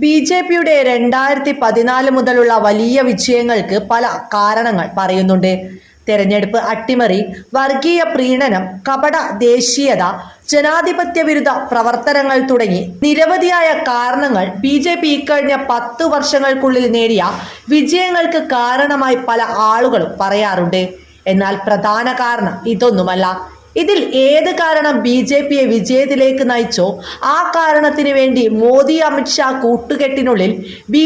B J പിയുടെ രണ്ടായിരത്തി പതിനാല് മുതലുള്ള വലിയ വിജയങ്ങൾക്ക് പല കാരണങ്ങൾ പറയുന്നുണ്ട്. തെരഞ്ഞെടുപ്പ് അട്ടിമറി വർഗീയ പ്രീണനം കപട ദേശീയത ജനാധിപത്യ വിരുദ്ധ പ്രവർത്തനങ്ങൾ തുടങ്ങി നിരവധിയായ കാരണങ്ങൾ ബി ജെ പി ഇക്കഴിഞ്ഞ പത്ത് വർഷങ്ങൾക്കുള്ളിൽ നേടിയ വിജയങ്ങൾക്ക് കാരണമായി പല ആളുകളും പറയാറുണ്ട്. എന്നാൽ പ്രധാന കാരണം ഇതൊന്നുമല്ല. ഇതിൽ ഏത് കാരണം ബി ജെ പിയെ വിജയത്തിലേക്ക് നയിച്ചോ ആ കാരണത്തിന് വേണ്ടി മോദി അമിത്ഷാ കൂട്ടുകെട്ടിനുള്ളിൽ ബി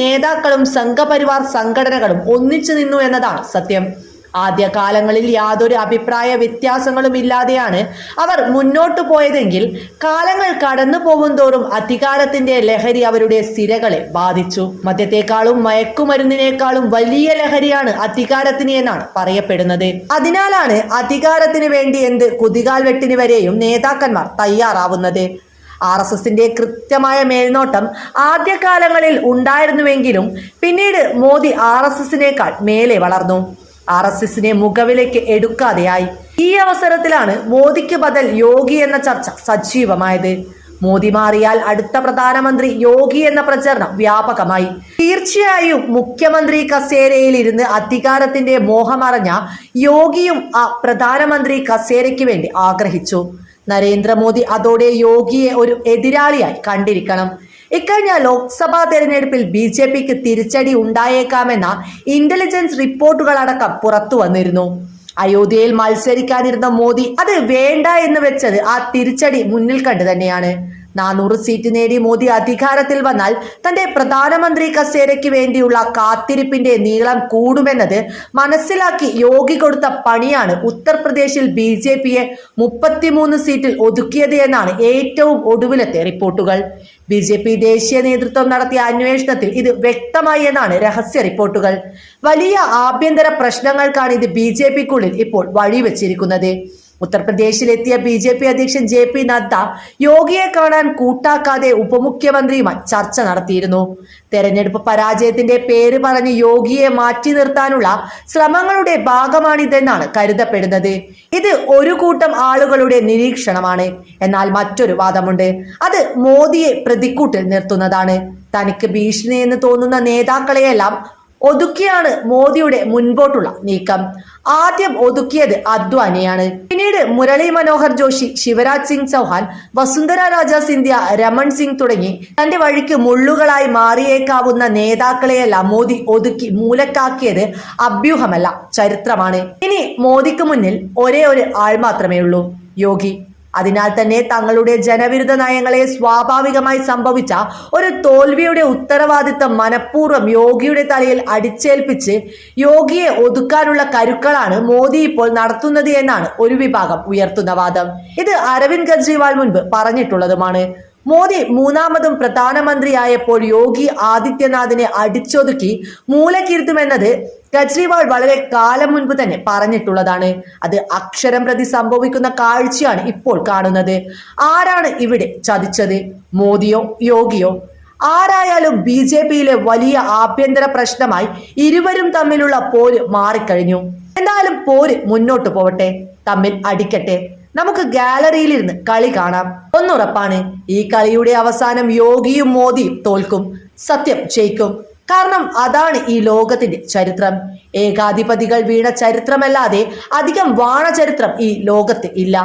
നേതാക്കളും സംഘപരിവാർ സംഘടനകളും ഒന്നിച്ചു നിന്നു എന്നതാണ് സത്യം. ആദ്യകാലങ്ങളിൽ യാതൊരു അഭിപ്രായ വ്യത്യാസങ്ങളും ഇല്ലാതെയാണ് അവർ മുന്നോട്ടു പോയതെങ്കിൽ കാലങ്ങൾ കടന്നു പോകുന്തോറും അധികാരത്തിന്റെ ലഹരി അവരുടെ സ്ഥിരകളെ ബാധിച്ചു. മദ്യത്തെക്കാളും മയക്കുമരുന്നിനേക്കാളും വലിയ ലഹരിയാണ് അധികാരത്തിന് എന്നാണ് പറയപ്പെടുന്നത്. അതിനാലാണ് അധികാരത്തിന് വേണ്ടി എന്ത് കുതികാൽ വെട്ടിന് വരെയും നേതാക്കന്മാർ തയ്യാറാവുന്നത്. ആർ എസ് എസിന്റെ കൃത്യമായ മേൽനോട്ടം ആദ്യകാലങ്ങളിൽ ഉണ്ടായിരുന്നുവെങ്കിലും പിന്നീട് മോദി ആർ എസ് എസിനേക്കാൾ മേലെ വളർന്നു. ആർ എസ് എസിനെ മുഖവിലേക്ക് എടുക്കാതെയായി. ഈ അവസരത്തിലാണ് മോദിക്ക് ബദൽ യോഗി എന്ന ചർച്ച സജീവമായത്. മോദി മാറിയാൽ അടുത്ത പ്രധാനമന്ത്രി യോഗി എന്ന പ്രചരണം വ്യാപകമായി. തീർച്ചയായും മുഖ്യമന്ത്രി കസേരയിൽ ഇരുന്ന് അധികാരത്തിന്റെ മോഹമറിഞ്ഞ യോഗിയും ആ പ്രധാനമന്ത്രി കസേരയ്ക്ക് വേണ്ടി ആഗ്രഹിച്ചു. നരേന്ദ്രമോദി അതോടെ യോഗിയെ ഒരു എതിരാളിയായി കണ്ടിരിക്കണം. ഇക്കഴിഞ്ഞ ലോക്സഭാ തെരഞ്ഞെടുപ്പിൽ ബി ജെ പിക്ക് തിരിച്ചടി ഉണ്ടായേക്കാമെന്ന ഇന്റലിജൻസ് റിപ്പോർട്ടുകളടക്കം പുറത്തു വന്നിരുന്നു. അയോധ്യയിൽ മത്സരിക്കാനിരുന്ന മോദി അത് വേണ്ട എന്ന് വെച്ചത് ആ തിരിച്ചടി മുന്നിൽ കണ്ടു തന്നെയാണ്. നാനൂറ് സീറ്റ് നേടി മോദി അധികാരത്തിൽ വന്നാൽ തന്റെ പ്രധാനമന്ത്രി കസേരയ്ക്ക് വേണ്ടിയുള്ള കാത്തിരിപ്പിന്റെ നീളം കൂടുമെന്നത് മനസ്സിലാക്കി യോഗി കൊടുത്ത പണിയാണ് ഉത്തർപ്രദേശിൽ ബി ജെ പിയെ മുപ്പത്തിമൂന്ന് സീറ്റിൽ ഒതുക്കിയത് എന്നാണ് ഏറ്റവും ഒടുവിലത്തെ റിപ്പോർട്ടുകൾ. ബി ജെ പി ദേശീയ നേതൃത്വം നടത്തിയ അന്വേഷണത്തിൽ ഇത് വ്യക്തമായി എന്നാണ് രഹസ്യ റിപ്പോർട്ടുകൾ. വലിയ ആഭ്യന്തര പ്രശ്നങ്ങൾക്കാണ് ഇത് ബി ജെ പിക്കുള്ളിൽ ഇപ്പോൾ വഴിവെച്ചിരിക്കുന്നത്. ഉത്തർപ്രദേശിലെത്തിയ ബി ജെ പി അധ്യക്ഷൻ ജെ പി നദ്ദ യോഗിയെ കാണാൻ കൂട്ടാക്കാതെ ഉപമുഖ്യമന്ത്രിയുമായി ചർച്ച നടത്തിയിരുന്നു. തെരഞ്ഞെടുപ്പ് പരാജയത്തിന്റെ പേര് പറഞ്ഞ് യോഗിയെ മാറ്റി നിർത്താനുള്ള ശ്രമങ്ങളുടെ ഭാഗമാണിതെന്നാണ് കരുതപ്പെടുന്നത്. ഇത് ഒരു കൂട്ടം ആളുകളുടെ നിരീക്ഷണമാണ്. എന്നാൽ മറ്റൊരു വാദമുണ്ട്. അത് മോദിയെ പ്രതിക്കൂട്ടിൽ നിർത്തുന്നതാണ്. തനിക്ക് ഭീഷണി എന്ന് തോന്നുന്ന നേതാക്കളെയെല്ലാം ഒതുക്കിയാണ് മോദിയുടെ മുൻപോട്ടുള്ള നീക്കം. ആദ്യം ഒതുക്കിയത് അദ്വാനിയാണ്. പിന്നീട് മുരളി മനോഹർ ജോഷി ശിവരാജ് സിംഗ് ചൗഹാൻ വസുന്ധര രാജ സിന്ധ്യ രമൺ സിംഗ് തുടങ്ങി തന്റെ വഴിക്ക് മുള്ളുകളായി മാറിയേക്കാവുന്ന നേതാക്കളെയെല്ലാം മോദി ഒതുക്കി മൂലക്കാക്കിയത് അഭ്യൂഹമല്ല ചരിത്രമാണ്. ഇനി മോദിക്ക് മുന്നിൽ ഒരേ ഒരു ആൾ മാത്രമേ ഉള്ളൂ. യോഗി. അതിനാൽ തന്നെ തങ്ങളുടെ ജനവിരുദ്ധ നയങ്ങളെ സ്വാഭാവികമായി സംഭവിച്ച ഒരു തോൽവിയുടെ ഉത്തരവാദിത്തം മനഃപൂർവം യോഗിയുടെ തലയിൽ അടിച്ചേൽപ്പിച്ച് യോഗിയെ ഒതുക്കാനുള്ള കരുക്കളാണ് മോദി ഇപ്പോൾ നടത്തുന്നത് എന്നാണ് ഒരു വിഭാഗം ഉയർത്തുന്ന വാദം. ഇത് അരവിന്ദ് കെജ്രിവാൾ മുൻപ് പറഞ്ഞിട്ടുള്ളതുമാണ്. മോദി മൂന്നാമതും പ്രധാനമന്ത്രിയായപ്പോൾ യോഗി ആദിത്യനാഥിനെ അടിച്ചൊതുക്കി മൂലക്കിരുത്തുമെന്നത് കെജ്രിവാൾ വളരെ കാലം മുൻപ് തന്നെ പറഞ്ഞിട്ടുള്ളതാണ്. അത് അക്ഷരം പ്രതി സംഭവിക്കുന്ന കാഴ്ചയാണ് ഇപ്പോൾ കാണുന്നത്. ആരാണ് ഇവിടെ ചതിച്ചത്? മോദിയോ യോഗിയോ? ആരായാലും ബി ജെ പിയിലെ വലിയ ആഭ്യന്തര പ്രശ്നമായി ഇരുവരും തമ്മിലുള്ള പോര് മാറിക്കഴിഞ്ഞു. എന്തായാലും പോര് മുന്നോട്ട് പോവട്ടെ. തമ്മിൽ അടിക്കട്ടെ. നമുക്ക് ഗാലറിയിൽ ഗാലറിയിലിരുന്ന് കളി കാണാം. ഒന്നുറപ്പാണ് ഈ കളിയുടെ അവസാനം യോഗിയും മോദിയും തോൽക്കും. സത്യം ജയിക്കും. കാരണം അതാണ് ഈ ലോകത്തിന്റെ ചരിത്രം. ഏകാധിപതികൾ വീണ ചരിത്രമല്ലാതെ അധികം വാണ ചരിത്രം ഈ ലോകത്ത് ഇല്ല.